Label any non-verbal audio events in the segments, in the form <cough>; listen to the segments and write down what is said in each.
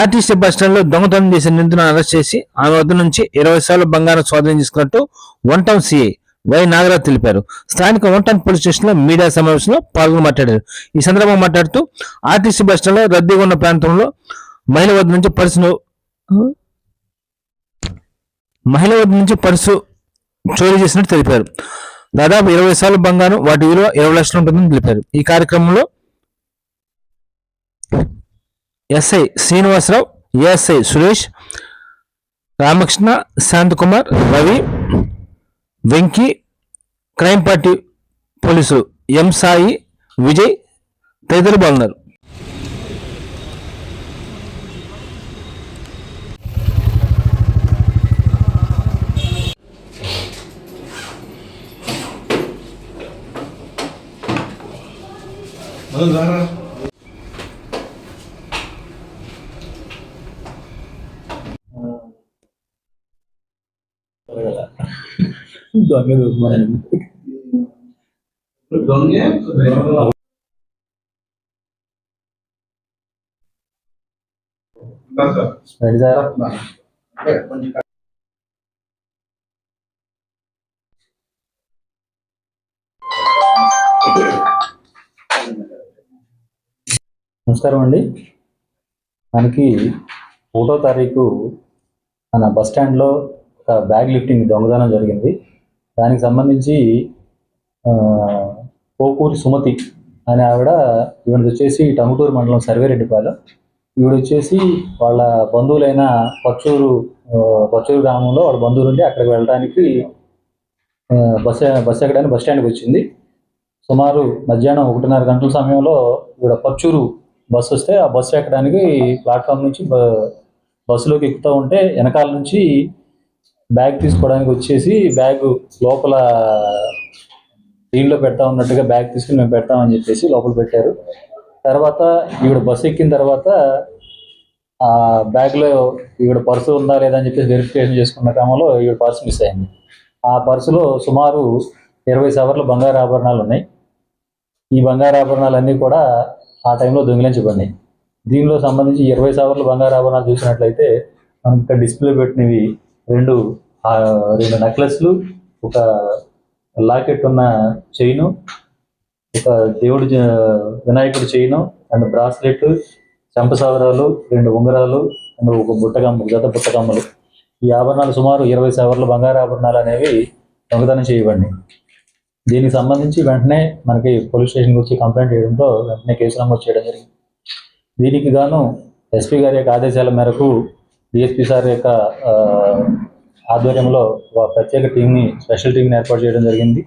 RTC bus దొంగతనం చేసిన నిందితులను అరెస్ట్ చేసి ఆమె వద్ద నుంచి ఇరవై సార్లు బంగారం స్వాధీనం చేసుకున్నట్టు one town CI Y Nagaraj తెలిపారు. స్థానిక వన్ టౌన్ పోలీస్ స్టేషన్లో మీడియా సమావేశంలో పాల్గొని మాట్లాడారు. ఈ సందర్భంగా మాట్లాడుతూ ఆర్టీసీ బస్టాండ్లో రద్దీగా ఉన్న ప్రాంతంలో మహిళ వద్ద నుంచి పర్సును మహిళ వద్ద నుంచి పర్సు చోరీ చేసినట్టు తెలిపారు. దాదాపు ఇరవై సార్లు బంగారం వాటి విలువ ఇరవై లక్షలు ఉంటుందని తెలిపారు. ఈ కార్యక్రమంలో SI Srinivasarao ASI Suresh Ramakrishna Shanthakumar Ravi Venky crime party పోలీసులు ఎం సాయి విజయ్ తదితరులు పాల్గొన్నారు. నమస్కారం అండి. మనకి ఒకటో తారీఖు మన బస్ స్టాండ్లో ఒక బ్యాగ్ లిఫ్టింగ్ దొంగతనం జరిగింది. దానికి సంబంధించి పోకూరి సుమతి అనే ఆవిడ ఈవిడ వచ్చేసి టంగుటూరు మండలం సర్వేరెడ్డిపాలెం. ఈవిడ వచ్చేసి వాళ్ళ బంధువులైన పచ్చూరు పచ్చూరు గ్రామంలో వాళ్ళ బంధువులు ఉండి అక్కడికి వెళ్ళడానికి బస్ బస్ ఎక్కడానికి బస్ స్టాండ్కి వచ్చింది. సుమారు మధ్యాహ్నం ఒకటిన్నర గంటల సమయంలో ఈవిడ పచ్చూరు బస్సు వస్తే ఆ బస్సు ఎక్కడానికి ప్లాట్ఫామ్ నుంచి బ- బస్సులోకి ఎక్కుతూ ఉంటే వెనకాల నుంచి బ్యాగ్ తీసుకోవడానికి వచ్చేసి బ్యాగ్ లోపల దీనిలో పెడతా ఉన్నట్టుగా బ్యాగ్ తీసుకుని మేము పెడతామని చెప్పేసి లోపల పెట్టారు. తర్వాత ఈవిడ బస్సు ఎక్కిన తర్వాత ఆ బ్యాగ్లో ఈవిడ పర్సు ఉందా లేదా అని చెప్పేసి వెరిఫికేషన్ చేసుకున్న క్రమంలో ఈవిడ పర్సు మిస్ అయింది. ఆ పర్సులో సుమారు ఇరవై సవర్ల బంగారు ఆభరణాలు ఉన్నాయి. ఈ బంగారు ఆభరణాలు అన్నీ కూడా ఆ టైంలో దొంగిలించబడినాయి. దీనిలో సంబంధించి ఇరవై సవర్ల బంగారు ఆభరణాలు చూసినట్లయితే మనకి ఇక్కడ డిస్ప్లే పెట్టినవి రెండు రెండు నెక్లెస్లు ఒక లాకెట్ ఉన్న చైను ఒక దేవుడి వినాయకుడు వినాయకుడి చైను అండ్ బ్రాస్లెట్ చంపసావరాలు రెండు ఉంగరాలు అండ్ ఒక బుట్టగమ్మలు జత బుట్టగమ్మలు. ఈ ఆభరణాలు సుమారు ఇరవై సవర్లు బంగారు ఆభరణాలు అనేవి దొంగతనం చేయబడి దీనికి సంబంధించి వెంటనే మనకి పోలీస్ స్టేషన్కి వచ్చి కంప్లైంట్ చేయడంతో వెంటనే కేసు నమోదు చేయడం జరిగింది. దీనికి గాను ఎస్పీ గారి యొక్క ఆదేశాల మేరకు డిఎస్పీ సార్ యొక్క ఆధ్వర్యంలో ఒక ప్రత్యేక టీంని స్పెషల్ టీంని ఏర్పాటు చేయడం జరిగింది.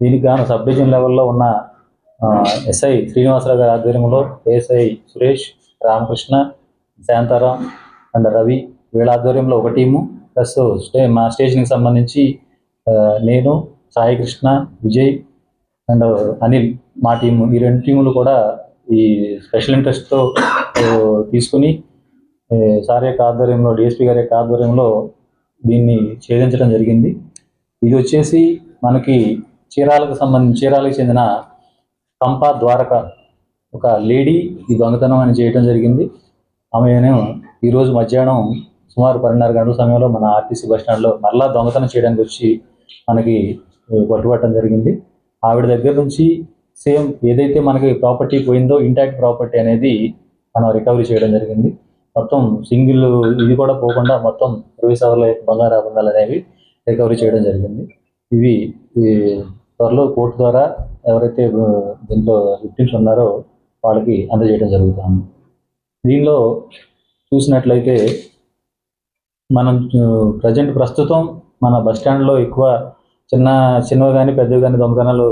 దీనికి గాను సబ్ డివిజన్ లెవెల్లో ఉన్న ఎస్ఐ శ్రీనివాసరావు గారి ఆధ్వర్యంలో ఏఎస్ఐ సురేష్ రామకృష్ణ శాంతారాం అండ్ రవి వీళ్ళ ఆధ్వర్యంలో ఒక టీము. ప్లస్ స్టే మా స్టేషన్కి సంబంధించి నేను సాయి కృష్ణ విజయ్ అండ్ అనిల్ మా టీము. ఈ రెండు టీములు కూడా ఈ స్పెషల్ ఇంట్రెస్ట్తో తీసుకుని సార్ యొక్క ఆధ్వర్యంలో డిఎస్పీ గారి యొక్క ఆధ్వర్యంలో దీన్ని ఛేదించడం జరిగింది. ఇది వచ్చేసి మనకి చీరాలకు సంబంధించి చీరాలకు చెందిన కంపా ద్వారక ఒక లేడీ ఈ దొంగతనం అని చేయడం జరిగింది. ఆమెను ఈరోజు మధ్యాహ్నం సుమారు పన్నెండున్నర గంటల సమయంలో మన ఆర్టీసీ బస్ స్టాండ్లో మరలా దొంగతనం చేయడానికి వచ్చి మనకి పట్టుబట్టడం జరిగింది. ఆవిడ దగ్గర నుంచి సేమ్ ఏదైతే మనకి ప్రాపర్టీ పోయిందో ఇంటాక్ట్ ప్రాపర్టీ అనేది మనం రికవరీ చేయడం జరిగింది. మొత్తం సింగిల్ ఇది కూడా పోకుండా మొత్తం ఇరవై సవర్ల బంగారు ఆభరణాలు అనేవి రికవరీ చేయడం జరిగింది. ఇవి త్వరలో కోర్టు ద్వారా ఎవరైతే దీంట్లో విక్టిమ్స్ ఉన్నారో వాళ్ళకి అందజేయడం జరుగుతుంది. దీనిలో చూసినట్లయితే మనం ప్రజెంట్ ప్రస్తుతం మన బస్ స్టాండ్లో ఎక్కువ చిన్న చిన్నవి కానీ పెద్దవి కానీ దొంగతనాలు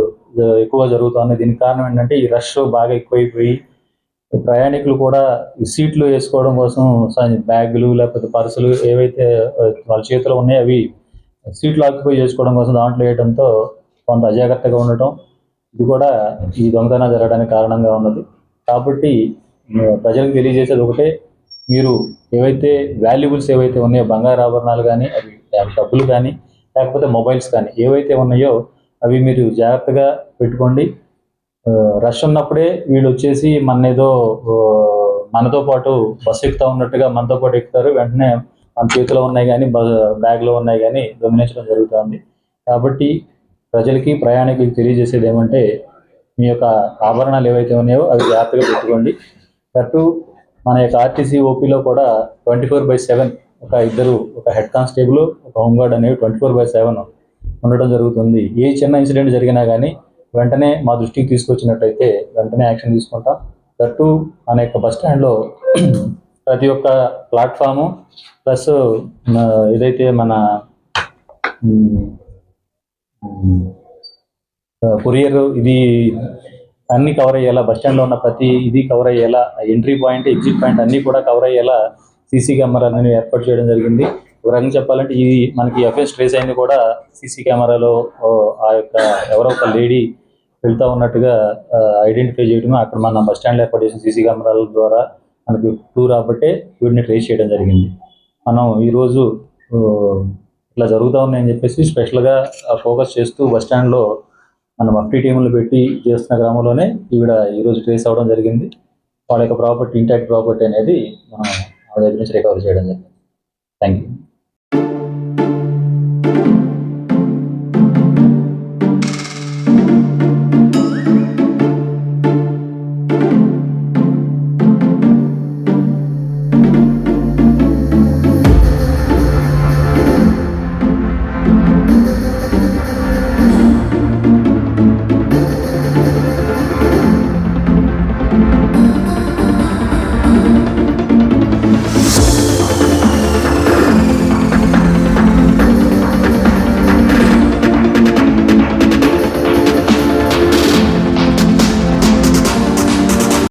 ఎక్కువ జరుగుతున్నాయి. దీనికి కారణం ఏంటంటే ఈ రష్ బాగా ఎక్కువైపోయి ప్రయాణికులు కూడా ఈ సీట్లు వేసుకోవడం కోసం బ్యాగులు లేకపోతే పర్సులు ఏవైతే వాళ్ళ చేతిలో ఉన్నాయో అవి సీట్లు ఆక్యుపై చేసుకోవడం కోసం దాంట్లో వేయడంతో కొంత అజాగ్రత్తగా ఉండటం ఇది కూడా ఈ దొంగతనం జరగడానికి కారణంగా ఉన్నది. కాబట్టి ప్రజలకు తెలియజేసేది ఒకటే మీరు ఏవైతే వాల్యుబుల్స్ ఏవైతే ఉన్నాయో బంగారు ఆభరణాలు కానీ అవి డబ్బులు కానీ లేకపోతే మొబైల్స్ కానీ ఏవైతే ఉన్నాయో అవి మీరు జాగ్రత్తగా పెట్టుకోండి. రష్ ఉన్నప్పుడే వీళ్ళు వచ్చేసి మన ఏదో మనతో పాటు బస్సు ఎక్కుతా ఉన్నట్టుగా మనతో పాటు ఎక్కుతారు. వెంటనే మన చేతిలో ఉన్నాయి కానీ బ్యాగ్లో ఉన్నాయి కానీ గమనించడం జరుగుతుంది. కాబట్టి ప్రజలకి ప్రయాణికులకి తెలియజేసేది ఏమంటే మీ యొక్క ఆభరణాలు ఏవైతే ఉన్నాయో అవి జాగ్రత్తగా పెట్టుకోండి. అటు మన యొక్క ఆర్టీసీ ఓపీలో కూడా ట్వంటీ ఫోర్ బై సెవెన్ ఒక ఇద్దరు ఒక హెడ్ కానిస్టేబుల్ ఒక హోంగార్డ్ అనేవి ట్వంటీ ఫోర్ బై సెవెన్ ఉండడం జరుగుతుంది. ఏ చిన్న ఇన్సిడెంట్ జరిగినా కానీ వెంటనే మా దృష్టికి తీసుకొచ్చినట్టయితే వెంటనే యాక్షన్ తీసుకుంటాం. దట్టు మన యొక్క బస్ స్టాండ్లో <clears throat> ప్రతి ఒక్క ప్లాట్ఫాము ప్లస్ ఏదైతే మన కొరియర్ ఇది అన్ని కవర్ అయ్యేలా బస్ స్టాండ్లో ఉన్న ప్రతి ఇది కవర్ అయ్యేలా ఎంట్రీ పాయింట్ ఎగ్జిట్ పాయింట్ అన్నీ కూడా కవర్ అయ్యేలా సీసీ కెమెరాలను ఏర్పాటు చేయడం జరిగింది. ఒక చెప్పాలంటే ఇది మనకి ఎఫ్ఎస్ ట్రేస్ అయింది కూడా సీసీ కెమెరాలో ఆ యొక్క ఎవరో ఒక లేడీ వెళ్తా ఉన్నట్టుగా ఐడెంటిఫై చేయడం అక్కడ మన బస్ స్టాండ్లో ఏర్పాటు చేసిన సీసీ కెమెరాల ద్వారా మనకి టూర్ రాబట్టే వీడిని ట్రేస్ చేయడం జరిగింది. మనం ఈరోజు ఇట్లా జరుగుతూ ఉన్నాయని చెప్పేసి స్పెషల్గా ఫోకస్ చేస్తూ బస్ స్టాండ్లో మనం మఫ్టీ టీములు పెట్టి చేస్తున్న గ్రామంలోనే ఈవిడ ఈరోజు ట్రేస్ అవ్వడం జరిగింది. వాళ్ళ యొక్క ప్రాపర్టీ ఇంటాక్ట్ ప్రాపర్టీ అనేది మనం వాళ్ళ దగ్గర నుంచి రికవర్ చేయడం జరిగింది. Thank you